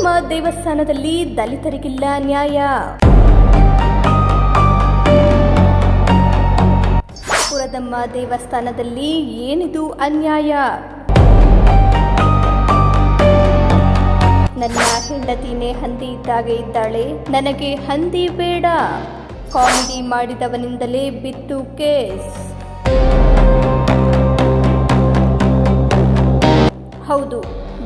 ಪುರದಮ್ಮ ದೇವಸ್ಥಾನದಲ್ಲಿ ದಲಿತರಿಗಿಲ್ಲ ನ್ಯಾಯ. ಪುರದಮ್ಮ ದೇವಸ್ಥಾನದಲ್ಲಿ ಏನಿದು ಅನ್ಯಾಯ? ನನ್ನ ಹೆಂಡತಿನೇ ಹಂದಿ ಇದ್ದಾಗೆ ಇದ್ದಾಳೆ, ನನಗೆ ಹಂದಿ ಬೇಡ. ಕಾಮಿಡಿ ಮಾಡಿದವನಿಂದಲೇ ಬಿತ್ತು ಕೇಸ್.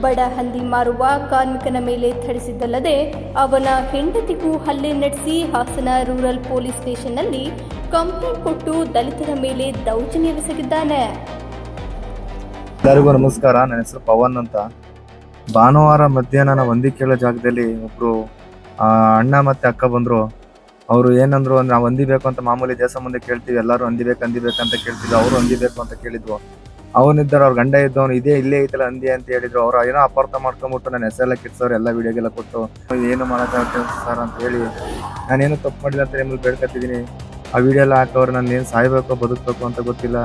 ಬಡ ಹಂದಿ ಮಾರುವ ಕಾರ್ಮಿಕನ ಮೇಲೆ ಥಳಿಸಿದ್ದಲ್ಲದೆ ಅವನ ಹೆಂಡತಿಗೂ ಹಲ್ಲೆ ನಡೆಸಿ ಹಾಸನ ರೂರಲ್ ಪೊಲೀಸ್ ಸ್ಟೇಷನ್ನಲ್ಲಿ ಕಂಪ್ಲೇಂಟ್ ಕೊಟ್ಟು ದಲಿತರ ಮೇಲೆ ದೌರ್ಜನ್ಯವೆಸಗಿದ್ದಾನೆ ಎಲ್ಲರಿಗೂ ನಮಸ್ಕಾರ. ನನ್ನ ಹೆಸರು ಪವನ್ ಅಂತ. ಭಾನುವಾರ ಮಧ್ಯಾಹ್ನ ಒಂದಿ ಕೇಳೋ ಜಾಗದಲ್ಲಿ ಒಬ್ರು ಅಣ್ಣ ಮತ್ತೆ ಅಕ್ಕ ಬಂದ್ರು. ಅವರು ಏನಂದ್ರು ಅಂದ್ರೆ ನಾವು ಹೊಂದಿಬೇಕು ಅಂತ ಮಾಮೂಲಿ ದೇಶ ಮುಂದೆ ಕೇಳ್ತೀವಿ, ಎಲ್ಲರೂ ಹೊಂದಿಬೇಕು ಬೇಕು ಹಂದಿ ಬೇಕು ಅಂತ ಕೇಳ್ತಿದ್ವಿ ಅವರು ಹೊಂದಿಬೇಕು ಅಂತ ಕೇಳಿದ್ವು ಅವನಿದ್ದಾರ ಅವ್ರ ಗಂಡ ಇದ್ದವನು ಇದೇ ಇಲ್ಲೇ ಐತಲ್ಲ ಹಂದಿ ಅಂತ ಹೇಳಿದ್ರು. ಅವ್ರು ಏನೋ ಅಪಾರ್ಥ ಮಾಡ್ಕೊಂಬಿಟ್ಟು ನನ್ನ ಹೆಸರೆಲ್ಲ ಕಿಡ್ಸೋರು ಎಲ್ಲ ವಿಡಿಯೋಗೆಲ್ಲ ಕೊಟ್ಟು, ಏನು ಮಾಡೋಕ್ಕಾಗ್ತದೆ ಸರ್? ಅಂತ ಹೇಳಿ, ನಾನೇನು ತಪ್ಪು ಮಾಡಿಲ್ಲ ಅಂತ ನಿಮ್ಮಲ್ಲಿ ಬೇಡ್ಕೊತಿದ್ದೀನಿ. ಆ ವಿಡಿಯೋ ಎಲ್ಲ ಹಾಕೋರು ನಾನು ಏನು ಸಾಯ್ಬೇಕು, ಬದುಕಬೇಕು ಅಂತ ಗೊತ್ತಿಲ್ಲ.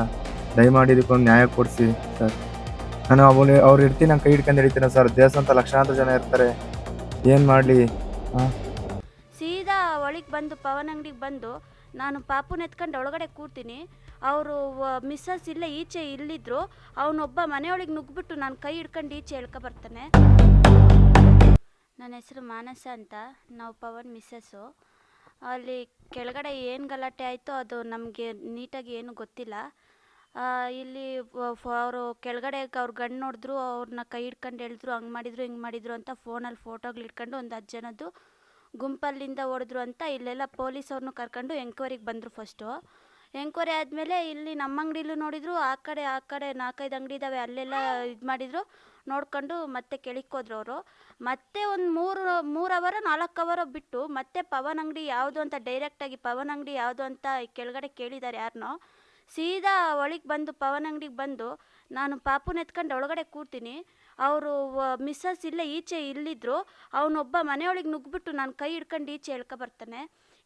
ದಯಮಾಡಿ ಇದಕ್ಕೊಂದು ನ್ಯಾಯ ಕೊಡಿಸಿ ಸರ್. ನಾನು ಅವನು ಅವ್ರು ಇಡ್ತೀನಿ ನಾನು ಕೈ ಹಿಡ್ಕೊಂಡು ಹಿಡಿತೀನಿ ಸರ್. ಅಂತ ಲಕ್ಷಾಂತರ ಜನ ಇರ್ತಾರೆ. ಏನು ಮಾಡಲಿ? ಸೀದಾ ಒಳಗೆ ಬಂದು ಪವನ್ ಅಂಗಡಿಗೆ ಬಂದು, ನಾನು ಪಾಪುನ ಎತ್ಕೊಂಡು ಒಳಗಡೆ ಕೂರ್ತೀನಿ. ಅವರು ಮಿಸ್ಸಸ್ ಇಲ್ಲೇ ಈಚೆ ಇಲ್ಲಿದ್ರು, ಅವನೊಬ್ಬ ಮನೆಯೊಳಗೆ ನುಗ್ಬಿಟ್ಟು ನಾನು ಕೈ ಹಿಡ್ಕೊಂಡು ಈಚೆ ಎಳ್ಕೊ ಬರ್ತಾನೆ. ನನ್ನ ಹೆಸರು ಮಾನಸ ಅಂತ, ನಾವು ಪವನ್ ಮಿಸ್ಸಸ್ಸು ಅಲ್ಲಿ ಕೆಳಗಡೆ ಏನು ಗಲಾಟೆ ಆಯಿತೋ ಅದು ನಮಗೆ ನೀಟಾಗಿ ಏನು ಗೊತ್ತಿಲ್ಲ. ಇಲ್ಲಿ ಅವರು ಕೆಳಗಡೆ ಅವ್ರ ಗಂಡು ನೋಡಿದ್ರು ಅವ್ರನ್ನ ಕೈ ಹಿಡ್ಕೊಂಡು ಹೇಳಿದ್ರು ಹಂಗೆ ಮಾಡಿದ್ರು, ಹಿಂಗೆ ಮಾಡಿದ್ರು ಅಂತ ಫೋನಲ್ಲಿ ಫೋಟೋಗಳು ಇಟ್ಕೊಂಡು ಒಂದು ಹತ್ತು ಜನದ್ದು ಗುಂಪಲ್ಲಿಂದ ಹೊಡೆದ್ರು ಅಂತ ಇಲ್ಲೆಲ್ಲ ಪೊಲೀಸವ್ರನ್ನೂ ಕರ್ಕೊಂಡು ಎಂಕ್ವೈರಿಗೆ ಬಂದರು ಫಸ್ಟು ಎಂಕ್ವೈರಿ ಆದಮೇಲೆ ಇಲ್ಲಿ ನಮ್ಮ ಅಂಗಡಿಲೂ ನೋಡಿದ್ರು, ಆ ಕಡೆ ಆ ಕಡೆ ನಾಲ್ಕೈದು ಅಂಗಡಿ ಇದ್ದಾವೆ ಅಲ್ಲೆಲ್ಲ ಇದು ಮಾಡಿದ್ರು. ನೋಡ್ಕೊಂಡು ಮತ್ತೆ ಕೆಳಕ್ಕೆ ಹೋದ್ರು ಅವರು. ಮತ್ತೆ ಒಂದು ಮೂರು ಮೂರು ಅವರ, ನಾಲ್ಕು ಅವರ ಬಿಟ್ಟು ಮತ್ತೆ ಪವನ್ ಅಂಗಡಿ ಯಾವುದು ಅಂತ ಡೈರೆಕ್ಟಾಗಿ ಪವನ್ ಅಂಗಡಿ ಯಾವುದು ಅಂತ ಕೆಳಗಡೆ ಕೇಳಿದ್ದಾರೆ ಯಾರನ್ನೋ ಸೀದಾ ಒಳಗೆ ಬಂದು, ಪವನ್ ಅಂಗಡಿಗೆ ಬಂದು ನಾನು ಪಾಪುನ ಎತ್ಕೊಂಡು ಒಳಗಡೆ ಕೂರ್ತೀನಿ. ಅವರು ಮಿಸ್ಸಸ್ ಇಲ್ಲೇ ಈಚೆ ಇಲ್ಲಿದ್ರು. ಅವನೊಬ್ಬ ಮನೆಯೊಳಗೆ ನುಗ್ಗಿಬಿಟ್ಟು ನಾನು ಕೈ ಹಿಡ್ಕೊಂಡು ಈಚೆ ಎಳ್ಕೊ ಬರ್ತಾನೆ.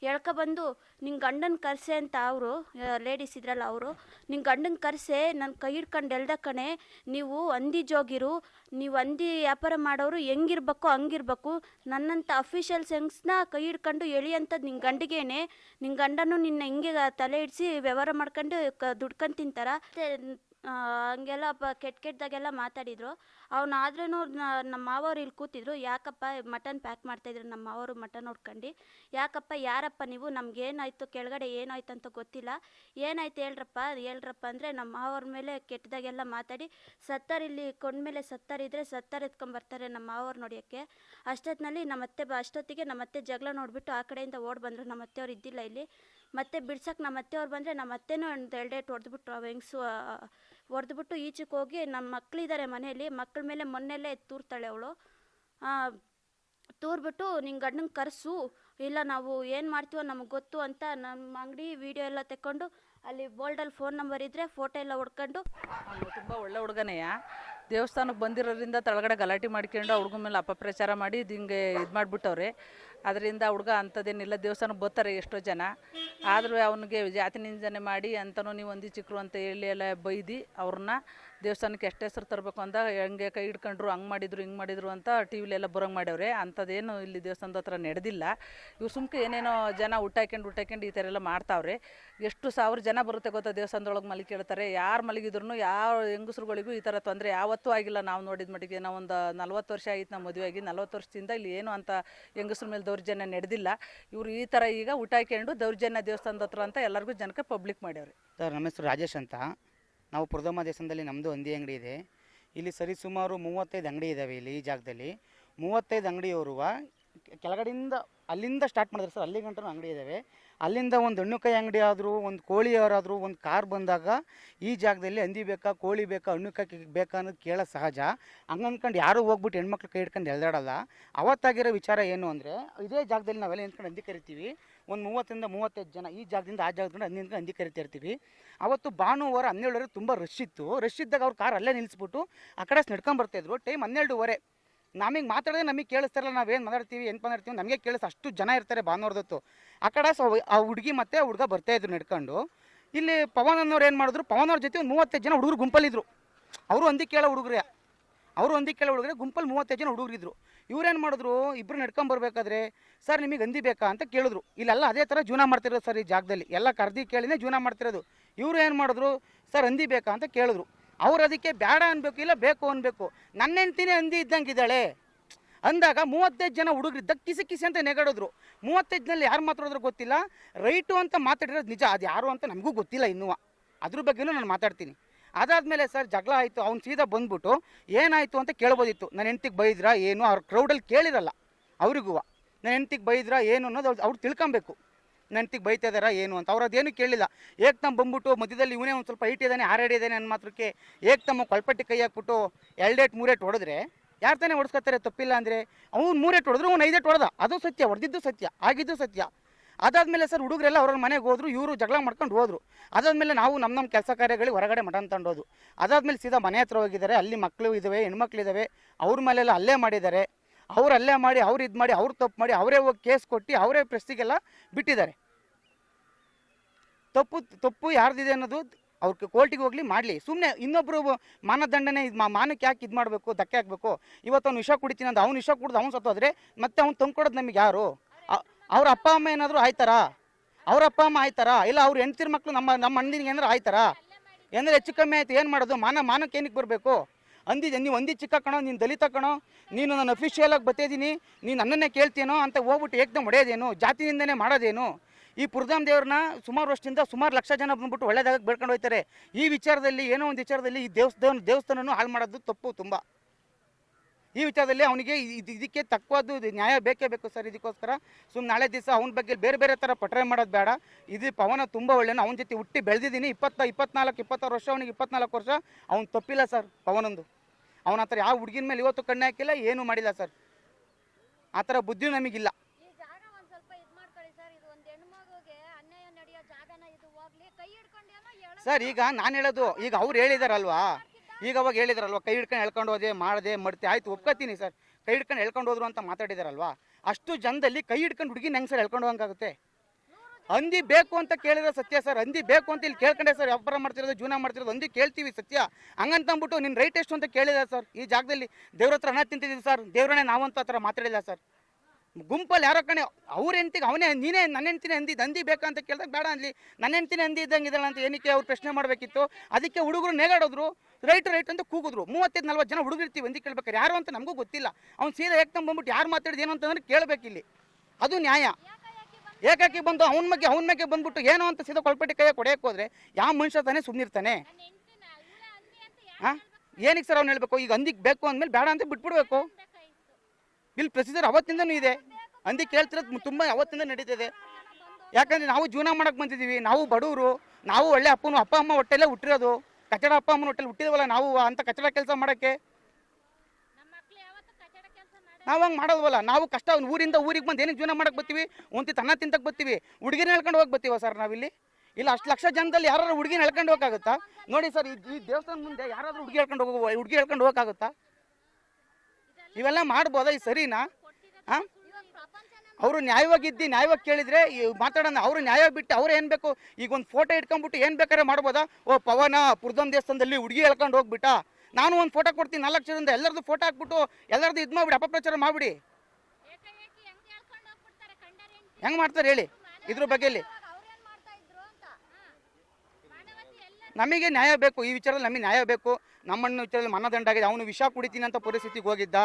ಎಳ್ಕೊ ಬಂದು ನಿನ್ನ ಗಂಡನ ಕರೆಸೆ ಅಂತ ಅವರು ಲೇಡೀಸ್ ಇದ್ರಲ್ಲ ಅವರು ನಿನ್ನ ಗಂಡನ ಕರೆಸೆ ನನ್ನ ಕೈ ಹಿಡ್ಕೊಂಡು ಎಳ್ದ ಕಣೆ, ನೀವು ಹಂದಿ ಜೋಗಿರು, ನೀವು ಹಂದಿ ವ್ಯಾಪಾರ ಮಾಡೋರು ಹೆಂಗಿರ್ಬೇಕು ಹಂಗಿರ್ಬೇಕು ನನ್ನಂಥ ಅಫಿಷಿಯಲ್ಸ್ ಹೆಂಗ್ಸ್ನ ಕೈ ಹಿಡ್ಕೊಂಡು ಎಳಿಯಂಥದ್ದು ನಿನ್ನ ಗಂಡಿಗೇನೆ ನಿನ್ನ ಗಂಡನು ನಿನ್ನ ಹಿಂಗೆ ತಲೆ ಇಡಿಸಿ ವ್ಯವಹಾರ ಮಾಡ್ಕೊಂಡು ಕ, ದುಡ್ಕೊಂಡು ತಿಂತಾರ ಹಂಗೆಲ್ಲ ಪ ಕೆಟ್ಟ ಕೆಟ್ಟದಾಗೆಲ್ಲ ಮಾತಾಡಿದರು. ಆದ್ರೂ ನಮ್ಮ ಮಾವರು ಇಲ್ಲಿ ಕೂತಿದ್ರು. ಯಾಕಪ್ಪ ಮಟನ್ ಪ್ಯಾಕ್ ಮಾಡ್ತಾಯಿದ್ರು ನಮ್ಮ ಮಾವರು ಮಟನ್ ನೋಡ್ಕೊಂಡು. ಯಾಕಪ್ಪ, ಯಾರಪ್ಪ ನೀವು? ನಮಗೇನಾಯ್ತು? ಕೆಳಗಡೆ ಏನಾಯ್ತು ಅಂತ ಗೊತ್ತಿಲ್ಲ. ಏನಾಯ್ತು ಹೇಳ್ರಪ್ಪ? ಹೇಳ್ರಪ್ಪ ಅಂದರೆ ನಮ್ಮ ಮಾವರ ಮೇಲೆ ಕೆಟ್ಟದಾಗೆಲ್ಲ ಮಾತಾಡಿ, ಸತ್ತಾರು ಇಲ್ಲಿ ಕೊಂಡ್ಮೇಲೆ ಸತ್ತರಿದ್ರೆ ಸತ್ತಾರು ಎತ್ಕೊಂಬರ್ತಾರೆ ನಮ್ಮ ಮಾವರು ನೋಡೋಕ್ಕೆ ಅಷ್ಟೊತ್ತಿನಲ್ಲಿ ನಮ್ಮ ಅತ್ತೆ ಬ, ಅಷ್ಟೊತ್ತಿಗೆ ನಮ್ಮ ಅತ್ತೆ ಜಗಳ ನೋಡಿಬಿಟ್ಟು ಆ ಕಡೆಯಿಂದ ಓಡ್ ಬಂದರು. ನಮ್ಮ ಅತ್ತೆಯವ್ರು ಇದ್ದಿಲ್ಲ ಇಲ್ಲಿ. ಮತ್ತೆ ಬಿಡ್ಸಕ್ಕೆ ನಮ್ಮ ಅತ್ತೆಯವ್ರು ಬಂದರೆ ನಮ್ಮ ಅತ್ತೆನೂ ಒಂದು ಎರಡೇ ಹೊಡೆದ್ಬಿಟ್ರು. ಅವ ಹೆಂಗ್ಸು ಹೊಡೆದ್ಬಿಟ್ಟು ಈಚೆಗೆ ಹೋಗಿ ನಮ್ಮ ಮಕ್ಕಳಿದ್ದಾರೆ ಮನೆಯಲ್ಲಿ ಮಕ್ಕಳ ಮೇಲೆ ಮೊನ್ನೆಲ್ಲೇ ತೂರ್ತಾಳೆ ಅವಳು. ತೂರ್ಬಿಟ್ಟು ನಿನ್ನ ಗಂಡಂಗೆ ಕರೆಸು, ಇಲ್ಲ ನಾವು ಏನು ಮಾಡ್ತೀವೋ ನಮಗೆ ಗೊತ್ತು ಅಂತ ನಮ್ಮ ಅಂಗಡಿ ವಿಡಿಯೋ ಎಲ್ಲ ತೆಕ್ಕೊಂಡು ಅಲ್ಲಿ ಬೋಲ್ಡಲ್ಲಿ ಫೋನ್ ನಂಬರ್ ಇದ್ದರೆ ಫೋಟೋ ಎಲ್ಲ ಹೊಡ್ಕೊಂಡು. ತುಂಬ ಒಳ್ಳೆ ಹುಡುಗನೆಯ ದೇವಸ್ಥಾನಕ್ಕೆ ಬಂದಿರೋದ್ರಿಂದ ತಳಗಡೆ ಗಲಾಟೆ ಮಾಡ್ಕೊಂಡು ಹುಡುಗ ಮೇಲೆ ಅಪಪ್ರಚಾರ ಮಾಡಿ ಹಿಂಗೆ ಇದು ಮಾಡಿಬಿಟ್ಟವ್ರೆ. ಅದರಿಂದ ಹುಡುಗ ಅಂಥದ್ದೇನಿಲ್ಲ ದೇವಸ್ಥಾನಕ್ಕೆ ಬರ್ತಾರೆ ಎಷ್ಟೋ ಜನ. ಆದರೂ ಅವನಿಗೆ ಜಾತಿ ನಿಂದನೆ ಮಾಡಿ ಅಂತನೂ ನೀವು ಒಂದಿ ಚಿಕ್ಕರು ಅಂತ ಹೇಳಿ ಎಲ್ಲ ಬೈದು ಅವ್ರನ್ನ ದೇವಸ್ಥಾನಕ್ಕೆ ಎಷ್ಟು ಹೆಸರು ತರಬೇಕು ಅಂತ ಹೆಂಗೆ ಕೈ ಹಿಡ್ಕೊಂಡ್ರು, ಹಂಗೆ ಮಾಡಿದ್ರು, ಹಿಂಗೆ ಮಾಡಿದ್ರು ಅಂತ ಟಿ ವಿಲೆಲ್ಲ ಬರೋಂಗೆ ಮಾಡ್ಯವ್ರೆ. ಅಂಥದ್ದೇನು ಇಲ್ಲಿ ದೇವಸ್ಥಾನದ ಹತ್ರ ನಡೆದಿಲ್ಲ. ಇವ್ರು ಸುಮ್ಕೆ ಏನೇನೋ ಜನ ಹುಟ್ಟಾಕೊಂಡು ಹುಟ್ಟಾಕೊಂಡು ಈ ಥರ ಎಲ್ಲ ಮಾಡ್ತಾವ್ರೆ. ಎಷ್ಟು ಸಾವಿರ ಜನ ಬರುತ್ತೆ ಗೊತ್ತಾ ದೇವಸ್ಥಾನದೊಳಗೆ ಮಲಗಿ ಕೇಳ್ತಾರೆ ಯಾರು ಮಲಗಿದ್ರು ಯಾವ ಹೆಂಗಸ್ರುಗಳಿಗೂ ಈ ಥರ ತೊಂದರೆ ಯಾವತ್ತೂ ಆಗಿಲ್ಲ. ನಾವು ನೋಡಿದ ಮಟ್ಟಿಗೆ ನಾವು ಒಂದು ನಲ್ವತ್ತು ವರ್ಷ ಆಯ್ತು ನಾವು ಮದುವೆಯಾಗಿ ನಲ್ವತ್ತು ವರ್ಷದಿಂದ ಇಲ್ಲಿ ಏನು ಅಂತ ಹೆಂಗಸ್ರ ಮೇಲೆ ದೌರ್ಜನ್ಯ ನಡೆದಿಲ್ಲ. ಇವರು ಈ ಥರ ಈಗ ಹುಟ್ಟಾಕೊಂಡು ದೌರ್ಜನ್ಯ ದೇವಸ್ಥಾನದ ಹತ್ರ ಅಂತ ಎಲ್ಲರಿಗೂ ಜನಕ್ಕೆ ಪಬ್ಲಿಕ್ ಮಾಡ್ಯವ್ರಿ. ಸರ್, ನಮ್ಮ ಹೆಸರು ರಾಜೇಶ್ ಅಂತ. ನಾವು ಪ್ರಥಮ ದೇಶದಲ್ಲಿ ನಮ್ಮದು ಹಂದಿ ಅಂಗಡಿ ಇದೆ. ಇಲ್ಲಿ ಸರಿಸುಮಾರು ಮೂವತ್ತೈದು ಅಂಗಡಿ ಇದ್ದಾವೆ ಇಲ್ಲಿ ಈ ಜಾಗದಲ್ಲಿ. ಮೂವತ್ತೈದು ಅಂಗಡಿಯವರು ಕೆಳಗಡೆಯಿಂದ ಅಲ್ಲಿಂದ ಸ್ಟಾರ್ಟ್ ಮಾಡಿದ್ರು ಸರ್, ಅಲ್ಲಿ ಗಂಟನೂ ಅಂಗಡಿ ಇದ್ದಾವೆ ಅಲ್ಲಿಂದ ಒಂದು ಹಣ್ಣುಕಾಯಿ ಅಂಗಡಿ ಆದರೂ, ಒಂದು ಕೋಳಿ ಯಾರಾದರೂ ಒಂದು ಕಾರ್ ಬಂದಾಗ ಈ ಜಾಗದಲ್ಲಿ ಹಂದಿ ಬೇಕಾ, ಕೋಳಿ ಬೇಕಾ ಹಣ್ಣುಕಾಯಿ ಬೇಕಾ ಅನ್ನೋದು ಕೇಳೋ ಸಹಜ. ಹಂಗೆ ಅಂದ್ಕೊಂಡು ಯಾರೂ ಹೋಗ್ಬಿಟ್ಟು ಹೆಣ್ಮಕ್ಳು ಕೈ ಹಿಡ್ಕೊಂಡು ಎಳ್ದಾಡಲ್ಲ. ಅವತ್ತಾಗಿರೋ ವಿಚಾರ ಏನು ಅಂದರೆ, ಇದೇ ಜಾಗದಲ್ಲಿ ನಾವೆಲ್ಲ ನಿಂತ್ಕೊಂಡು ಹಂದಿ ಕರಿತೀವಿ. ಒಂದು ಮೂವತ್ತರಿಂದ ಮೂವತ್ತೈದು ಜನ ಈ ಜಾಗದಿಂದ ಆ ಜಾಗದಿಂದ ಹಂದಿ ನಿಂತ್ಕೊಂಡು ಹಂದಿ ಕರಿತಾ ಇರ್ತೀವಿ ಅವತ್ತು ಭಾನುವಾರ ಹನ್ನೆರಡುವರೆ ತುಂಬ ರಶ್ ಇತ್ತು. ರಶ್ ಇದ್ದಾಗ ಅವ್ರು ಕಾರ್ ಅಲ್ಲೇ ನಿಲ್ಲಿಸ್ಬಿಟ್ಟು ಆ ಕಡೆ ನಡ್ಕೊಂಡು ಟೈಮ್ ಹನ್ನೆರಡುವರೆ. ನಮಗೆ ಮಾತಾಡಿದ್ರೆ ನಮಗೆ ಕೇಳಿಸ್ತಾರಲ್ಲ ಏನು ಮಾತಾಡ್ತೀವಿ ಏನು ಮಾತಾಡ್ತೀವಿ ನಮಗೆ ಕೇಳಿಸ್ ಅಷ್ಟು ಜನ ಇರ್ತಾರೆ ಭಾನುವಾರದತ್ತು. ಆ ಕಡೆ ಸೊ ಆ ಹುಡುಗಿ ಮತ್ತು ಆ ಹುಡುಗ ಬರ್ತಾಯಿದ್ರು ನಡ್ಕೊಂಡು. ಇಲ್ಲಿ ಪವನ್ ಅನ್ನೋರು ಏನು ಮಾಡಿದ್ರು, ಪವನ್ ಅವ್ರ ಜೊತೆ ಒಂದು ಮೂವತ್ತೈದು ಜನ ಹುಡುಗರು ಗುಂಪಲ್ಲಿದ್ದರು ಅವರು ಒಂದಿಗೆ ಕೇಳೋ ಹುಡುಗರೇ. ಅವರು ಒಂದಿಗೆ ಕೇಳೋ ಹುಡುಗರೆ ಗುಂಪಲ್ಲಿ ಮೂವತ್ತೈದು ಜನ ಹುಡುಗರಿದ್ರು ಇವ್ರೇನು ಮಾಡಿದ್ರು ಇಬ್ಬರು ನಡ್ಕೊಂಡು ಬರಬೇಕಾದ್ರೆ, ಸರ್, ನಿಮಗೆ ಹಂದಿ ಬೇಕಾ? ಅಂತ ಕೇಳಿದ್ರು. ಇಲ್ಲೆಲ್ಲ ಅದೇ ಥರ ಜೀವನ ಮಾಡ್ತಿರೋದು ಸರ್ ಈ ಜಾಗದಲ್ಲಿ. ಎಲ್ಲ ಕರ್ದಿ ಕೇಳಿನೇ ಜೀವನ ಮಾಡ್ತಿರೋದು. ಇವರು ಏನು ಮಾಡಿದ್ರು, ಸರ್, ಹಂದಿ ಬೇಕಾ? ಅಂತ ಕೇಳಿದ್ರು. ಅವ್ರು ಅದಕ್ಕೆ ಬೇಡ ಅನ್ಬೇಕು, ಇಲ್ಲ ಬೇಕು ಅನ್ಬೇಕು. ನನ್ನ ಹೆಂಡ್ತಿನೇ ಅಂದಿ ಇದ್ದಂಗೆ ಇದ್ದಾಳೆ. ಅಂದಾಗ ಮೂವತ್ತೈದು ಜನ ಹುಡುಗರು ಕಿಸಿ ಕಿಸಿ ಅಂತ ನೆಗಡಿದ್ರು. ಮೂವತ್ತೈದನಲ್ಲಿ ಯಾರು ಮಾತಾಡಿದ್ರು ಗೊತ್ತಿಲ್ಲ. ರೈಟು ಅಂತ ಮಾತಾಡಿರೋದು ನಿಜ, ಅದು ಯಾರು ಅಂತ ನಮಗೂ ಗೊತ್ತಿಲ್ಲ ಇನ್ನೂ ಅದ್ರ ಬಗ್ಗೆನೂ ನಾನು ಮಾತಾಡ್ತೀನಿ. ಅದಾದಮೇಲೆ ಸರ್ ಜಗಳ ಆಯಿತು, ಅವ್ನು ಸೀದಾ ಬಂದ್ಬಿಟ್ಟು ಏನಾಯಿತು ಅಂತ ಕೇಳ್ಬೋದಿತ್ತು. ನನ್ನ ಹೆಂಡ್ತಿಗೆ ಬೈದ್ರಾ, ಏನು? ಅವ್ರ ಕ್ರೌಡಲ್ಲಿ ಕೇಳಿರಲ್ಲ, ಅವ್ರಿಗೂ. ನನ್ನ ಹೆಂಡ್ತಿಗೆ ಬೈದ್ರಾ, ಏನು ಅನ್ನೋದು ಅವ್ರು ಅವ್ರು ತಿಳ್ಕೊಬೇಕು. ಹೆಂಡ್ತಿಗೆ ಬೈತಾ ಏನು ಅಂತ. ಅವ್ರು ಅದೇನು ಕೇಳಿಲ್ಲ. ಏಕ್ತಮ್ ಬಂದ್ಬಿಟ್ಟು ಮಧ್ಯದಲ್ಲಿ ಇವನೇ ಒಂದು ಸ್ವಲ್ಪ ಹೈಟ್ ಇದ್ದಾನೆ ಹಾರಾಡಿ ಇದ್ದಾನೆ ಅನ್ನೋ ಮಾತ್ರಕ್ಕೆ ಏಕ್ತಮ್ಮ ಕೊಳ್ಪಟ್ಟಿ ಕೈ ಹಾಕ್ಬಿಟ್ಟು ಎರಡೇಟ್ ಮೂರೇಟ್ ಹೊಡೆದ್ರೆ ಯಾರು ತಾನೇ ಹೊಡ್ಸ್ಕೊತಾರೆ ತಪ್ಪಿಲ್ಲ ಅಂದರೆ ಅವ್ನು ಮೂರೇಟ್ ಹೊಡೆದ್ರು ಅವ್ನು ಐದೇಟ್ ಹೊಡೆದ. ಅದು ಸತ್ಯ, ಹೊಡೆದಿದ್ದು ಸತ್ಯ, ಆಗಿದ್ದು ಸತ್ಯ. ಅದಾದಮೇಲೆ ಸರ್ ಹುಡುಗರೆಲ್ಲ ಅವ್ರ ಮನೆಗೆ ಹೋದ್ರು, ಇವರು ಜಗಳ ಮಾಡ್ಕೊಂಡು ಹೋದ್ರು. ಅದಾದಮೇಲೆ ನಾವು ನಮ್ಮ ನಮ್ಮ ಕೆಲಸ ಕಾರ್ಯಗಳಿಗೆ ಹೊರಗಡೆ ಮಟನ್ ತಂಡೋದು ಅದಾದಮೇಲೆ ಸೀದಾ ಮನೆ ಹತ್ರ ಹೋಗಿದ್ದಾರೆ, ಅಲ್ಲಿ ಮಕ್ಕಳು ಇದ್ದಾವೆ ಹೆಣ್ಮಕ್ಳು ಇದ್ದಾವೆ ಅವ್ರ ಮೇಲೆಲ್ಲ ಅಲ್ಲೇ ಮಾಡಿದ್ದಾರೆ. ಅವ್ರು ಅಲ್ಲೇ ಮಾಡಿ, ಅವ್ರು ಇದು ಮಾಡಿ, ಅವ್ರು ತಪ್ಪು ಮಾಡಿ, ಅವರೇ ಹೋಗಿ ಕೇಸ್ ಕೊಟ್ಟು ಅವರೇ ಪ್ರೆಸ್ಟಿಗೆಲ್ಲ ಬಿಟ್ಟಿದ್ದಾರೆ. ತಪ್ಪು ತಪ್ಪು ಯಾರ್ದಿದೆ ಅನ್ನೋದು ಅವ್ರ ಕೋರ್ಟಿಗೆ ಹೋಗ್ಲಿ, ಮಾಡಲಿ. ಸುಮ್ಮನೆ ಇನ್ನೊಬ್ಬರು ಮಾನದಂಡನೆ ಇದು ಮಾನಕ್ಕೆ ಯಾಕೆ ಇದು ಮಾಡಬೇಕು, ಧಕ್ಕೆ ಹಾಕಬೇಕು? ಇವತ್ತು ಅವ್ನು ವಿಷ ಕುಡಿತೀನಿ ಅಂತ ಅವ್ನು ವಿಷ ಕುಡ್ದು ಅವ್ನು ಸತ್ತೋದ್ರೆ ಮತ್ತೆ ಅವ್ನು ತಂದ್ಕೊಡೋದು ನಮಗೆ ಯಾರು? ಅವ್ರ ಅಪ್ಪ, ಅಮ್ಮ ಏನಾದರೂ ಆಯ್ತಾರಾ? ಅವ್ರ ಅಪ್ಪ, ಅಮ್ಮ ಆಯ್ತಾರ? ಇಲ್ಲ ಅವ್ರ ಹೆಂಡ್ತಿರ್ ಮಕ್ಕಳು ನಮ್ಮ ನಮ್ಮ ಅಣ್ಣನಿಗೆ ಏನಾರು ಆಯ್ತಾರಾ? ಏನಾರು ಹೆಚ್ಚು ಕಮ್ಮಿ ಆಯ್ತು, ಏನು ಮಾಡೋದು? ಮಾನ, ಮಾನಕ್ಕೆ ಏನಕ್ಕೆ ಬರಬೇಕು? ಅಂದಿದ್ದೆ ನೀವು ಒಂದಿ ಚಿಕ್ಕ ಕಣೋ, ನೀನು ದಲಿತ ಕಣೋ, ನೀನು ನಾನು ಅಫಿಷಿಯಲ್ ಆಗಿ ಬತ್ತಿದ್ದೀನಿ ನೀನು ನನ್ನನ್ನೇ ಕೇಳ್ತೀನೋ ಅಂತ ಹೋಗ್ಬಿಟ್ಟು ಏಕ್ದಮ್ ಹೊಡೆಯೋದೇನು? ಜಾತಿನಿಂದನೇ ಮಾಡೋದೇನು? ಈ ಪುರಧಾಮ್ ದೇವ್ರನ್ನ ಸುಮಾರು ವರ್ಷದಿಂದ ಸುಮಾರು ಲಕ್ಷ ಜನ ಬಂದ್ಬಿಟ್ಟು ಒಳ್ಳೆದಾಗ ಬೇಡ್ಕೊಂಡು ಹೋಗ್ತಾರೆ. ಈ ವಿಚಾರದಲ್ಲಿ, ಏನೋ ಒಂದು ವಿಚಾರದಲ್ಲಿ ಈ ದೇವಸ್ಥಾನ, ದೇವಸ್ಥಾನನೂ ಹಾಳು ಮಾಡೋದು ತಪ್ಪು ತುಂಬ. ಈ ವಿಚಾರದಲ್ಲಿ ಅವನಿಗೆ ಇದಕ್ಕೆ ತಕ್ಕವಾದ ನ್ಯಾಯ ಬೇಕೇ ಬೇಕು ಸರ್ ಇದಕ್ಕೋಸ್ಕರ. ಸುಮ್ಮನೆ ನಾಳೆ ದಿವಸ ಅವನ ಬಗ್ಗೆ ಬೇರೆ ಬೇರೆ ಥರ ಪಟ್ರೆ ಮಾಡೋದು ಬೇಡ. ಇದು ಪವನ ತುಂಬ ಒಳ್ಳೆನ. ಅವನ ಜೊತೆ ಹುಟ್ಟಿ ಬೆಳೆದಿದ್ದೀನಿ. ಇಪ್ಪತ್ತ, ಇಪ್ಪತ್ನಾಲ್ಕು, ಇಪ್ಪತ್ತಾರು ವರ್ಷ ಅವನಿಗೆ ಇಪ್ಪತ್ನಾಲ್ಕು ವರ್ಷ. ಅವ್ನು ತಪ್ಪಿಲ್ಲ ಸರ್ ಪವನಂದು. ಅವನ ಹತ್ರ ಯಾವ ಹುಡುಗಿನ ಮೇಲೆ ಇವತ್ತು ಕಣ್ಣು ಹಾಕಿಲ್ಲ, ಏನೂ ಮಾಡಿಲ್ಲ ಸರ್. ಆ ಥರ ಬುದ್ಧಿ ನಮಗಿಲ್ಲ ಈ ಜಾಗ ಒಂದ್ ಸ್ವಲ್ಪ ಇದ್ ಮಾಡ್ಕೊಳ್ಳಿ ಸರ್ ಇದು ಒಂದ್ ಹೆಣ್ಮಗುಗೆ ಅನ್ಯಾಯ ನಡೆಯೋ ಜಾಗನ ಇದು ಹೋಗ್ಲಿ ಕೈ ಹಿಡ್ಕೊಂಡೇನೋ ಎಳ್ದ್ ಸರ್, ಈಗ ನಾನು ಹೇಳೋದು, ಈಗ ಅವ್ರು ಹೇಳಿದಾರಲ್ವಾ? ಈಗ ಅವಾಗ ಹೇಳಿದಾರಲ್ವಾ, ಕೈ ಹಿಡ್ಕೊಂಡು ಎಳ್ಕೊಂಡು ಹೋದೆ, ಮಾಡಿದೆ, ಮಡ್ತೆ, ಆಯ್ತು, ಒಪ್ಕೋತೀನಿ ಸರ್. ಕೈ ಹಿಡ್ಕೊಂಡು ಎಳ್ಕೊಂಡು ಹೋದ್ರು ಅಂತ ಮಾತಾಡಿದಾರಲ್ವಾ? ಅಷ್ಟು ಜನದಲ್ಲಿ ಕೈ ಹಿಡ್ಕೊಂಡು ಹುಡುಗಿನ ಹೆಂಗೆ ಸರ್ ಹೇಳ್ಕೊಂಡು ಹೋಗಂಗಾಗುತ್ತೆ. ಹಂದಿ ಬೇಕು ಅಂತ ಕೇಳಿದ್ರೆ ಸತ್ಯ ಸರ್, ಹಂದಿ ಬೇಕು ಅಂತ ಇಲ್ಲಿ ಕೇಳ್ಕೊಂಡೆ ಸರ್, ವ್ಯಾಪಾರ ಮಾಡ್ತಿರೋದು, ಜೀವನ ಮಾಡ್ತಿರೋದು ಅಂದಿ ಕೇಳ್ತೀವಿ ಸತ್ಯ. ಹಂಗಂತ ಅಂದ್ಬಿಟ್ಟು ನಿನ್ನ ರೈಟ್ ಎಷ್ಟು ಅಂತ ಕೇಳಿದ ಸರ್, ಈ ಜಾಗದಲ್ಲಿ ದೇವ್ರ ಹತ್ರ ಹಣ ತಿಂತಿದ್ದೀವಿ ಸರ್, ದೇವ್ರನ್ನೇ ನಾವಂತ ಆ ಥರ ಮಾತಾಡಿಲ್ಲ ಸರ್. ಗುಂಪಲ್ಲಿ ಯಾರೋ ಕಣೆ ಅವ್ರ ಹೆಂಡ್ತಿಗೆ ಅವನೇ ನೀನೇ ನನ್ನ ಹೆಂಡ್ತಿನೇ ಅಂದಿ ಹಂದಿ ಬೇಕಾ ಅಂತ ಕೇಳಿದಾಗ ಬೇಡ ಅನ್ಲಿ. ನನ್ನ ಹೆಂಡ್ತಿನೇ ಹಂದಿ ಇದ್ದಂಗೆ ಇದ್ದಾಳೆ ಅಂತ ಏನಕ್ಕೆ ಅವ್ರು ಪ್ರಶ್ನೆ ಮಾಡಬೇಕಿತ್ತು? ಅದಕ್ಕೆ ಹುಡುಗರು ನೇಗಾಡೋದ್ರು ರೈಟ್ ರೈಟ್ ಅಂತ ಕೂಗಿದ್ರು. ಮೂವತ್ತೈದು ನಲ್ವತ್ತು ಜನ ಹುಡುಗಿರ್ತೀವಿ ಅಂದಿ ಕೇಳ್ಬೇಕಾರೆ. ಯಾರು ಅಂತ ನಮಗೂ ಗೊತ್ತಿಲ್ಲ. ಅವ್ನು ಸೀದಾ ಏಕ್ತಂಬ ಬಂದ್ಬಿಟ್ಟು ಯಾರು ಮಾತಾಡಿದ ಏನು ಅಂತಂದ್ರೆ ಕೇಳಬೇಕಿಲ್ಲಿ ಅದು ನ್ಯಾಯ. ಏಕಾಕಿ ಬಂದು ಅವನ ಬಗ್ಗೆ ಅವನ ಬಗ್ಗೆ ಬಂದ್ಬಿಟ್ಟು ಏನೋ ಅಂತ ಸೀದಾ ಕೊಳ್ಪಟ್ಟಿ ಕೈಯ ಕೊಡೆಯಕ್ಕೆ ಹೋದ್ರೆ ಯಾವ ಮನುಷ್ಯ ತಾನೇ ಸುಮ್ಮನಿರ್ತಾನೆ ಅಂದಿ ಹಾಂ? ಏನಕ್ಕೆ ಸರ್ ಅವ್ನು ಹೇಳಬೇಕು? ಈಗ ಅಂದಿಗೆ ಬೇಕು ಅಂದಮೇಲೆ ಬೇಡ ಅಂತ ಬಿಟ್ಬಿಡ್ಬೇಕು. ಇಲ್ಲಿ ಪ್ರೊಸೀಜರ್ ಅವತ್ತಿಂದನೂ ಇದೆ. ಅಂದಿ ಕೇಳ್ತಿರೋದು ತುಂಬ ಅವತ್ತಿಂದ ನಡೀತಿದೆ. ಯಾಕಂದ್ರೆ ನಾವು ಜೀವನ ಮಾಡಕ್ ಬಂದಿದ್ದೀವಿ. ನಾವು ಬಡವರು ನಾವು ಒಳ್ಳೆ ಅಪ್ಪನು ಅಪ್ಪ ಅಮ್ಮ ಹೊಟ್ಟೆಲ್ಲೇ ಹುಟ್ಟಿರೋದು. ಕಚಡ ಅಪ್ಪ ಅಮ್ಮನ ಹೊಟ್ಟೆಲಿ ಹುಟ್ಟಿದವಲ್ಲ ನಾವು ಅಂತ ಕಚಡ ಕೆಲಸ ಮಾಡಕ್ಕೆ? ನಾವು ಹಂಗೆ ಮಾಡೋದ್ವಲ್ಲ. ನಾವು ಕಷ್ಟ ಒಂದ್ ಊರಿಂದ ಊರಿಗೆ ಬಂದು ಏನಕ್ಕೆ ಜೀವನ ಮಾಡಕ್ಕೆ ಬರ್ತೀವಿ? ಒಂತಿ ತನ್ನ ತಿಂತಕ್ಕೆ ಬರ್ತೀವಿ. ಹುಡುಗಿನ ಹೇಳ್ಕೊಂಡು ಹೋಗಿ ಬರ್ತೀವ ಸರ್ ನಾವಿಲ್ಲಿ ಇಲ್ಲ? ಅಷ್ಟು ಲಕ್ಷ ಜನದಲ್ಲಿ ಯಾರು ಹುಡುಗಿನ ಹೇಳ್ಕೊಂಡು ಹೋಗಕ್ಕಾಗುತ್ತಾ? ನೋಡಿ ಸರ್, ಈ ಈ ದೇವಸ್ಥಾನ ಮುಂದೆ ಯಾರಾದರೂ ಹುಡುಗಿ ಹೇಳ್ಕೊಂಡು ಹೋಗೋ ಹುಡುಗಿ ಹೇಳ್ಕೊಂಡು ಹೋಗಕ್ಕಾಗುತ್ತಾ? ಇವೆಲ್ಲ ಮಾಡ್ಬೋದಾ? ಈ ಸರಿನಾ? ಹಾಂ ಅವರು ನ್ಯಾಯವಾಗಿದ್ದು ನ್ಯಾಯವಾಗಿ ಕೇಳಿದ್ರೆ ಈ ಮಾತಾಡೋಣ, ಅವರು ನ್ಯಾಯ ಬಿಟ್ಟು ಅವ್ರು ಏನು ಬೇಕು? ಈಗ ಒಂದು ಫೋಟೋ ಇಟ್ಕೊಂಡ್ಬಿಟ್ಟು ಏನು ಬೇಕಾದ್ರೆ ಮಾಡ್ಬೋದಾ? ಓ, ಪವನ, ಪುರ್ದಮ್ ದೇವಸ್ಥಾನದಲ್ಲಿ ಹುಡುಗಿ ಹೇಳ್ಕೊಂಡು ಹೋಗ್ಬಿಟ್ಟ. ನಾನು ಒಂದು ಫೋಟೋ ಕೊಡ್ತೀನಿ, ನಾಲ್ಕು ಜನದಿಂದ ಎಲ್ಲರದು ಫೋಟೋ ಹಾಕ್ಬಿಟ್ಟು, ಎಲ್ಲರದು ಇದು ಮಾಡಿಬಿಡಿ, ಅಪಪ್ರಚಾರ ಮಾಡಿಬಿಡಿ. ಹೆಂಗ್ ಮಾಡ್ತಾರೆ ಹೇಳಿ, ಇದ್ರ ಎಲ್ಲ ನಮಗೆ ನ್ಯಾಯ ಬೇಕು, ಈ ವಿಚಾರದಲ್ಲಿ ನಮಗೆ ನ್ಯಾಯ ಬೇಕು. ನಮ್ಮನ್ನು ವಿಚಾರದಲ್ಲಿ ಮನದಂಡ ಆಗಿದೆ. ಅವನು ವಿಷ ಕುಡಿತೀನಿ ಅಂತ ಪರಿಸ್ಥಿತಿಗೆ ಹೋಗಿದ್ದ.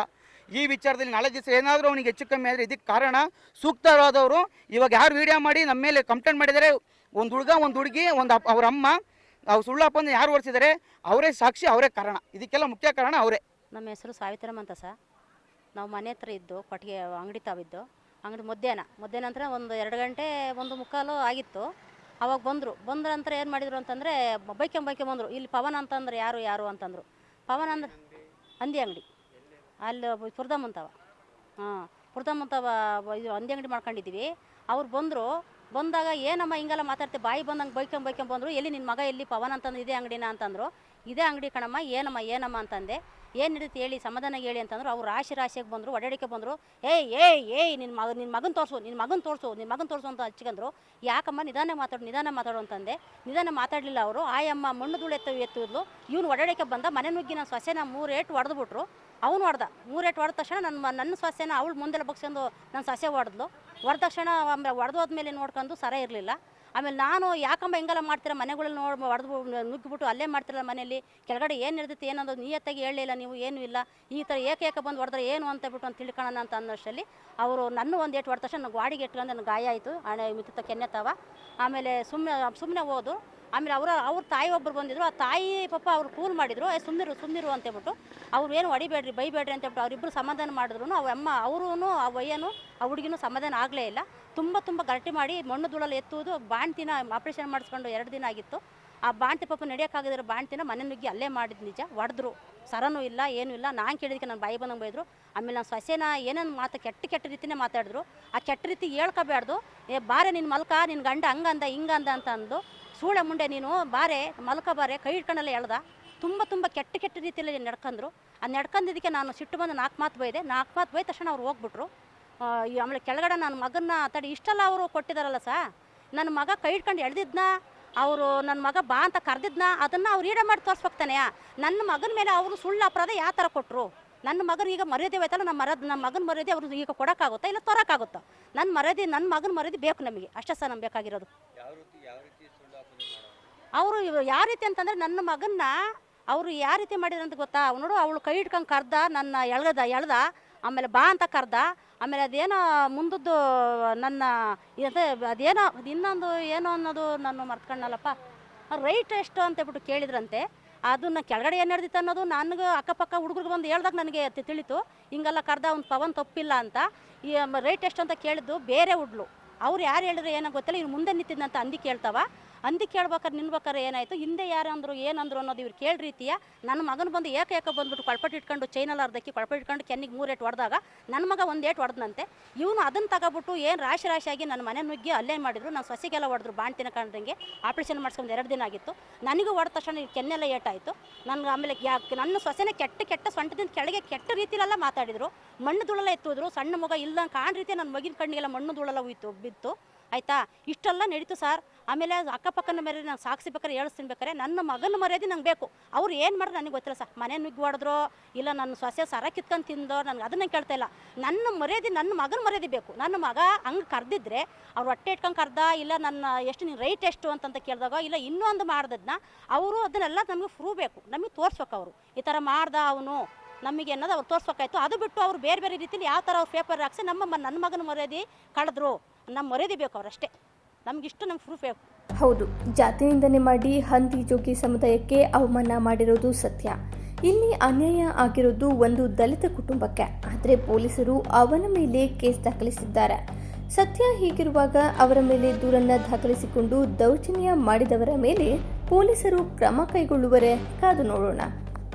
ಈ ವಿಚಾರದಲ್ಲಿ ನಾಳೆ ದಿವಸ ಏನಾದರೂ ಅವನಿಗೆ ಹೆಚ್ಚು ಕಮ್ಮಿ ಆದರೆ ಇದಕ್ಕೆ ಕಾರಣ ಸೂಕ್ತವಾದವರು ಇವಾಗ ಯಾರು ವಿಡಿಯೋ ಮಾಡಿ ನಮ್ಮ ಮೇಲೆ ಕಂಪ್ಲೇಂಟ್ ಮಾಡಿದರೆ ಒಂದು ಹುಡುಗ, ಒಂದು ಹುಡುಗಿ, ಒಂದು ಅಪ್ಪ, ಅವ್ರ ಅಮ್ಮ, ಅವ್ರು ಸುಳ್ಳಪ್ಪನ ಯಾರು ಓಡಿಸಿದ್ದಾರೆ? ಅವರೇ ಸಾಕ್ಷಿ, ಅವರೇ ಕಾರಣ. ಇದಕ್ಕೆಲ್ಲ ಮುಖ್ಯ ಕಾರಣ ಅವರೇ. ನಮ್ಮ ಹೆಸರು ಸಾವಿತ್ರಮ್ಮ ಅಂತ ಸರ್. ನಾವು ಮನೆ ಹತ್ರ ಇದ್ದು, ಕೊಟ್ಟಿಗೆ, ಅಂಗಡಿ ತಾವಿದ್ದು, ಅಂಗಡಿ ಮಧ್ಯಾಹ್ನ. ಮಧ್ಯಾಹ್ನ ನಂತರ ಒಂದು ಎರಡು ಗಂಟೆ, ಒಂದು ಮುಕ್ಕಾಲು ಆಗಿತ್ತು. ಅವಾಗ ಬಂದರು. ಬಂದ ನಂತರ ಏನು ಮಾಡಿದರು ಅಂತಂದರೆ ಬೈಕೆ ಬಂದರು. ಇಲ್ಲಿ ಪವನ್ ಅಂತಂದ್ರೆ ಯಾರು ಯಾರು ಅಂತಂದರು. ಪವನ್ ಅಂದ್ರೆ ಅಂದಿ ಅಂಗಡಿ. ಅಲ್ಲಿ ಪುರ್ದಮ್ಮಂತವ ಹಾಂ ಪುರ್ದಮ್ಮಂತವ ಇದು ಅಂದಿ ಅಂಗಡಿ ಮಾಡ್ಕೊಂಡಿದ್ದೀವಿ ಅವ್ರು ಬಂದರು. ಬಂದಾಗ ಏನಮ್ಮ ಹಿಂಗೆಲ್ಲ ಮಾತಾಡ್ತೀವಿ ಬಾಯಿ ಬಂದಂಗೆ ಬೈಕೊಂಡ್ ಬೈಕೊಂಡ್ ಬಂದರು. ಎಲ್ಲಿ ನಿನ್ನ ಮಗ ಎಲ್ಲಿ ಪವನ್ ಅಂತಂದು ಇದೇ ಅಂಗಡಿನ ಅಂತಂದರು. ಇದೇ ಅಂಗಡಿ ಕಣಮ್ಮ, ಏನಮ್ಮ ಏನಮ್ಮ ಅಂತಂದೆ. ಏನು ನಡೀತಿ ಹೇಳಿ, ಸಮಾಧಾನ ಹೇಳಿ ಅಂತಂದ್ರು, ಅವ್ರು ರಾಶಿ ರಾಶಿಯಾಗಿ ಬಂದರು, ಒಡಾಡಿಕೆ ಬಂದರು, ಏಯ್ ಏಯ್ ಏಯ್ ನಿನ್ನ ಮಗ ನಿನ್ನ ಮಗನ ತೋರಿಸು ನಿನ್ನ ಮಗನ ತೋರಿಸು ನಿನ್ನ ಮಗನ ತೋರಿಸು ಅಂತ ಹಚ್ಕೊಂಡ್ರು ಯಾಕಮ್ಮ, ನಿಧಾನ ಮಾತಾಡು ನಿಧಾನ ಮಾತಾಡು ಅಂತಂದೆ. ನಿಧಾನ ಮಾತಾಡಲಿಲ್ಲ ಅವರು. ಆಯಮ್ಮ ಮಣ್ಣು ಧೂಳು ಎತ್ತು ಎತ್ತಿದ್ಲು ಇವನು ಒಡಾಡಿಕೆ ಬಂದ, ಮನೆ ನುಗ್ಗಿ ನನ್ನ ಸೊಸೆನ ಮೂರು ಏಟು ಅವನು ಹೊಡೆದ ಮೂರೇಟ್ ಹೊಡೆದ ತಕ್ಷಣ ನನ್ನ ನನ್ನ ಸೊಸೆನ ಅವಳು ಮುಂದೆಲ್ಲ ಬಗ್ಸ್ಕೊಂಡು ನನ್ನ ಸೊಸೆ ಹೊಡೆದ್ಲು ಹೊಡೆದ ತಕ್ಷಣ ಹೋದ್ಮೇಲೆ ನೋಡ್ಕೊಂಡು ಸರ ಇರಲಿಲ್ಲ. ಆಮೇಲೆ ನಾನು ಯಾಕಂಬ ಹೆಂಗೆಲ್ಲ ಮಾಡ್ತೀರ? ಮನೆಗಳಲ್ಲಿ ನೋಡಿ ಹೊಡೆದು ನುಗ್ಗಿಬಿಟ್ಟು ಅಲ್ಲೇ ಮಾಡ್ತಿರಲ್ಲ ಮನೆಯಲ್ಲಿ? ಕೆಳಗಡೆ ಏನು ನಡೆದೈತೆ ಏನಂದು ನಿಯತ್ತಾಗಿ ಹೇಳಲಿಲ್ಲ ನೀವು ಏನೂ ಇಲ್ಲ. ಈ ಥರ ಏಕೆ ಏಕೆ ಬಂದು ಹೊಡೆದ್ರೆ ಏನು ಅಂತ ಬಿಟ್ಟು ಅಂತ ತಿಳ್ಕೊಳ್ಳೋಣ ಅಂತ ಅನ್ನೋಷ್ಟರಲ್ಲಿ ಅವರು ನನ್ನ ಒಂದು ಏಟು ಹೊಡೆದ ತಕ್ಷಣ ಗಾಡಿಗೆ ಇಟ್ಕೊಂಡು ನನಗೆ ಗಾಯ ಆಯಿತು. ಹಣೆ ಮಿತ್ತ ಕೆನ್ನೆತ್ತವ ಆಮೇಲೆ ಸುಮ್ಮನೆ ಸುಮ್ಮನೆ ಹೋದು. ಆಮೇಲೆ ಅವರ, ಅವ್ರ ತಾಯಿ ಒಬ್ಬರು ಬಂದಿದ್ರು. ಆ ತಾಯಿ ಪಾಪ ಅವ್ರು ಕೂಲ್ ಮಾಡಿದ್ರು. ಏ ಸುಮ್ಮನಿರು ಅಂತ ಅಂತೇಳ್ಬಿಟ್ಟು ಅವ್ರು ಏನು ಹೊಡಿಬೇಡ್ರಿ, ಬೈಬೇಡ್ರಿ ಅಂತೇಳ್ಬಿಟ್ಟು ಅವರಿಬ್ಬರು ಸಮಾಧಾನ ಮಾಡಿದ್ರು ಅವ ಅಮ್ಮ ಅವರೂ ಆ ವಯ್ಯನು ಆ ಹುಡುಗಿನೂ ಸಮಾಧಾನ ಆಗಲೇ ಇಲ್ಲ. ತುಂಬ ತುಂಬ ಗರಟಿ ಮಾಡಿ ಮಣ್ಣು ಧೂಳಲ್ಲಿ ಎತ್ತುವುದು ಬಾಣ್ತಿನ ಆಪ್ರೇಷನ್ ಮಾಡಿಸ್ಕೊಂಡು ಎರಡು ದಿನ ಆಗಿತ್ತು. ಆ ಬಾಣ್ತಿ ಪಾಪ ನಡೆಯೋಕ್ಕಾಗದಿರೋ ಬಾಣ್ತಿನ ಮನೆ ನುಗ್ಗಿ ಅಲ್ಲೇ ಮಾಡಿದ್ ನಿಜ. ಹೊಡೆದ್ರು ಸರನೂ ಇಲ್ಲ, ಏನೂ ಇಲ್ಲ. ನಾನು ಕೇಳಿದಕ್ಕೆ ನಾನು ಬಾಯಿ ಬಂದಂಗೆ ಬೈದರು. ಆಮೇಲೆ ನಾನು ಸೊಸೆನ ಏನೇನು ಮಾತು ಕೆಟ್ಟ ಕೆಟ್ಟ ರೀತಿನೇ ಮಾತಾಡಿದ್ರು. ಆ ಕೆಟ್ಟ ರೀತಿ ಹೇಳ್ಕೋಬೇಡ್ದು ಏ, ಬಾರೆ ನಿನ್ನ ಮಲ್ಕ ನಿನ್ನ ಗಂಡ ಹಂಗಂದ, ಹಿಂಗಂದ ಅಂತ ಅಂದು ಸೂಳೆ ಮುಂಡೆ ನೀನು ಬಾರೆ, ಮಲ್ಕ ಬಾರೆ, ಕೈ ಹಿಡ್ಕೊಂಡಲ್ಲೇ ಎಳ್ದ. ತುಂಬ ತುಂಬ ಕೆಟ್ಟ ಕೆಟ್ಟ ರೀತಿಯಲ್ಲಿ ನಡ್ಕೊಂಡ್ರು ಅದು ನಡ್ಕೊಂಡಿದ್ದಕ್ಕೆ ನಾನು ಸಿಟ್ಟು ಬಂದು ನಾಲ್ಕು ಮಾತು ಬೈದೆ. ನಾಲ್ಕು ಮಾತು ಬೈದ ತಕ್ಷಣ ಅವ್ರು ಹೋಗ್ಬಿಟ್ರು. ಆಮೇಲೆ ಕೆಳಗಡೆ ನನ್ನ ಮಗನ್ನ ತಡಿ ಇಷ್ಟೆಲ್ಲ ಅವರು ಕೊಟ್ಟಿದ್ದಾರಲ್ಲ ಸಾ? ನನ್ನ ಮಗ ಕೈ ಹಿಡ್ಕೊಂಡು ಎಳ್ದಿದ್ನ? ಅವರು ನನ್ನ ಮಗ ಬಾ ಅಂತ ಕರೆದಿದ್ನ? ಅದನ್ನು ಅವ್ರು ಈಡ ಮಾಡಿ ತೋರಿಸ್ಬೇಕಾನೆ ನನ್ನ ಮಗನ ಮೇಲೆ ಅವರು ಸುಳ್ಳು ಅಪರಾಧ ಯಾವ ಥರ ಕೊಟ್ಟರು ನನ್ನ ಮಗನ ಈಗ ಮರ್ಯಾದೆ ಹೋಯ್ತಲ್ಲ, ನಮ್ಮ ಮರದ ನಮ್ಮ ಮಗನ ಮರ್ಯಾದೆ ಅವ್ರು ಈಗ ಕೊಡೋಕ್ಕಾಗುತ್ತಾ ಇಲ್ಲ ತರೋಕ್ಕಾಗುತ್ತಾ? ನನ್ನ ಮರ್ಯಾದೆ, ನನ್ನ ಮಗನ ಮರ್ಯಾದೆ ಬೇಕು ನಮಗೆ. ಅಷ್ಟೇ ಸರ್ ನಮ್ಗೆ ಬೇಕಾಗಿರೋದು. ಅವರು ಯಾವ ರೀತಿ ಅಂತಂದರೆ ನನ್ನ ಮಗನ್ನ ಅವರು ಯಾವ ರೀತಿ ಮಾಡಿದ್ರು ಅಂತ ಗೊತ್ತಾ? ಅವ್ನು ನೋಡು, ಅವಳು ಕೈ ಇಟ್ಕೊಂಡು ಕರ್ದ, ನನ್ನ ಎಳ್ದ ಎಳ್ದ, ಆಮೇಲೆ ಬಾ ಅಂತ ಕರ್ದ, ಆಮೇಲೆ ಅದೇನೋ ಮುಂದದ್ದು ನನ್ನ ಇದೆ ಅದೇನೋ ಅದು ಇನ್ನೊಂದು ಏನೋ ಅನ್ನೋದು ನಾನು ಮರ್ತ್ಕೊಂಡಲ್ಲಪ್ಪ ರೈಟ್ ಎಷ್ಟು ಅಂತ ಹೇಳ್ಬಿಟ್ಟು ಕೇಳಿದ್ರಂತೆ. ಅದನ್ನ ಕೆಳಗಡೆ ಏನು ನಡೆದಿತ್ತು ಅನ್ನೋದು ನನಗೆ ಅಕ್ಕಪಕ್ಕ ಹುಡುಗರಿಗೆ ಬಂದು ಹೇಳ್ದಾಗ ನನಗೆ ತಿಳಿತು. ಹಿಂಗೆಲ್ಲ ಕರ್ದ, ಅವ್ನು ಪವನ್ ತಪ್ಪಿಲ್ಲ ಅಂತ. ಈ ರೈಟ್ ಎಷ್ಟು ಅಂತ ಕೇಳಿದ್ದು ಬೇರೆ ಹುಡ್ಲು. ಅವ್ರು ಯಾರು ಹೇಳಿದ್ರು ಏನೋ ಗೊತ್ತಿಲ್ಲ ಇವ್ರು ಮುಂದೆ ನಿಂತಿದ್ದಂತ ಅಂದಿ ಕೇಳ್ತಾವ. ಅಂದಿ ಕೇಳ್ಬೇಕಾದ್ರೆ ನಿನ್ಬೇಕಾದ್ರೆ ಏನಾಯಿತು? ಹಿಂದೆ ಯಾರು ಅಂದರು ಏನಂದ್ರು ಅನ್ನೋದು ಇವ್ರು ಕೇಳಿ ರೀತಿಯ, ನನ್ನ ಮಗನ ಬಂದು ಏಕ ಏಕ ಬಂದ್ಬಿಟ್ಟು ಕೊಳ್ಪಟ್ಟು ಇಟ್ಕೊಂಡು ಚೈನಲ್ಲಿ ಅರ್ಧಕ್ಕೆ ಕೊಳ್ಪಟ್ಟು ಇಟ್ಕೊಂಡು ಕೆನ್ನಿಗೆ ಮೂರು ಏಟ್ ಹೊಡೆದಾಗ ನನ್ನ ಮಗ ಒಂದು ಏಟ್ ಹೊಡೆದಂತೆ ಇವನು ಅದನ್ನು ತಗೊಬಿಟ್ಟು ಏನು ರಾಶಿ ರಾಶಿಯಾಗಿ ನನ್ನ ಮನೆ ನುಗ್ಗಿ ಅಲ್ಲೇ ಮಾಡಿದ್ರು, ನಾನು ಸೊಸೆಗೆಲ್ಲ ಹೊಡೆದ್ರು ಬಾಣ್ತಿನ ಕಾಣ್ದಂಗೆ ಆಪ್ರೇಷನ್ ಮಾಡ್ಸ್ಕೊಂಡು ಎರಡು ದಿನ ಆಗಿತ್ತು. ನನಗೂ ಹೊಡೆದ ತಕ್ಷಣ ಕೆನ್ನೆಲ್ಲ ಏಟಾಯಿತು. ನನಗೆ ಆಮೇಲೆ ಯಾಕೆ ನನ್ನ ಸೊಸೆನೇ ಕೆಟ್ಟ ಕೆಟ್ಟ ಸೊಂಟದಿಂದ ಕೆಳಗೆ ಕೆಟ್ಟ ರೀತಿಯಲ್ಲೆಲ್ಲ ಮಾತಾಡಿದ್ರು. ಮಣ್ಣು ಧೂಳೆಲ್ಲ ಎತ್ತುದ್ರು, ಸಣ್ಣ ಮಗ ಇಲ್ಲ ಕಾಣ್ ರೀತಿ ನನ್ನ ಮಗಿನ ಕಣ್ಣಿಗೆಲ್ಲ ಮಣ್ಣು ಧೂಳೆಲ್ಲ ಹೋಯ್ತು ಬಿತ್ತು. ಆಯಿತಾ? ಇಷ್ಟೆಲ್ಲ ನಡೀತು ಸರ್. ಆಮೇಲೆ ಅಕ್ಕಪಕ್ಕನ ಮೇಲೆ ನಾನು ಸಾಕ್ಸಿಬೇಕಾರೆ ಹೇಳಿಸ್ತೀನಿ ಬೇಕಾರೆ ನನ್ನ ಮಗನ ಮರ್ಯಾದೆ ನಂಗೆ ಬೇಕು. ಅವ್ರು ಏನು ಮಾಡಿದ್ರು ನನಗೆ ಗೊತ್ತಿಲ್ಲ ಸರ್. ಮನೆ ನುಗ್ಗಿ ಹೊಡೆದ್ರು, ಇಲ್ಲ ನನ್ನ ಸೊಸೆ ಸರ ಕಿತ್ಕೊಂಡು ತಿಂದೋ ನನಗೆ ಅದನ್ನ ಕೇಳ್ತಾ ಇಲ್ಲ. ನನ್ನ ಮರ್ಯಾದೆ, ನನ್ನ ಮಗನ ಮರ್ಯಾದೆ ಬೇಕು. ನನ್ನ ಮಗ ಹಂಗೆ ಕರೆದಿದ್ರೆ ಅವ್ರು ಹೊಟ್ಟೆ ಇಟ್ಕೊಂಡು ಕರ್ದ, ಇಲ್ಲ ನನ್ನ ಎಷ್ಟು ನೀನು ರೈಟ್ ಎಷ್ಟು ಅಂತಂತ ಕೇಳಿದಾಗ, ಇಲ್ಲ ಇನ್ನೊಂದು ಮಾಡ್ದದ್ನ, ಅವರು ಅದನ್ನೆಲ್ಲ ನಮಗೆ ಫ್ರೂ ಬೇಕು. ನಮಗೆ ತೋರಿಸ್ಬೇಕು ಅವರು. ಈ ಥರ ಮಾಡ್ದ ಅವನು. ನಮಗೆ ಅನ್ನೋದು ಅವ್ರು ತೋರಿಸ್ಬೇಕಾಯ್ತು. ಅದು ಬಿಟ್ಟು ಅವ್ರು ಬೇರೆ ಬೇರೆ ರೀತಿಯಲ್ಲಿ ಯಾವ ಥರ ಅವ್ರು ಪೇಪರ್ ಹಾಕ್ಸಿ ನಮ್ಮ ನನ್ನ ಮಗನ ಮರ್ಯಾದೆ ಕಳೆದ್ರು. ನಮ್ಮ ಮರ್ಯಾದೆ ಬೇಕು ಅವರಷ್ಟೇ ನಮಗಿಷ್ಟು ನಮ್ಗೆ ಪ್ರೂಫ್ ಬೇಕು. ಹೌದು ಜಾತಿ ನಿಂದನೆ ಮಾಡಿ ಹಂದಿ ಜೋಗಿ ಸಮುದಾಯಕ್ಕೆ ಅವಮಾನ ಮಾಡಿರೋದು ಸತ್ಯ. ಇಲ್ಲಿ ಅನ್ಯಾಯ ಆಗಿರೋದು ಒಂದು ದಲಿತ ಕುಟುಂಬಕ್ಕೆ. ಆದರೆ ಪೊಲೀಸರು ಅವನ ಮೇಲೆ ಕೇಸ್ ದಾಖಲಿಸಿದ್ದಾರೆ. ಸತ್ಯ ಹೀಗಿರುವಾಗ ಅವರ ಮೇಲೆ ದೂರನ್ನ ದಾಖಲಿಸಿಕೊಂಡು ದೌರ್ಜನ್ಯ ಮಾಡಿದವರ ಮೇಲೆ ಪೊಲೀಸರು ಕ್ರಮ ಕೈಗೊಳ್ಳುವರೆ ಕಾದು ನೋಡೋಣ.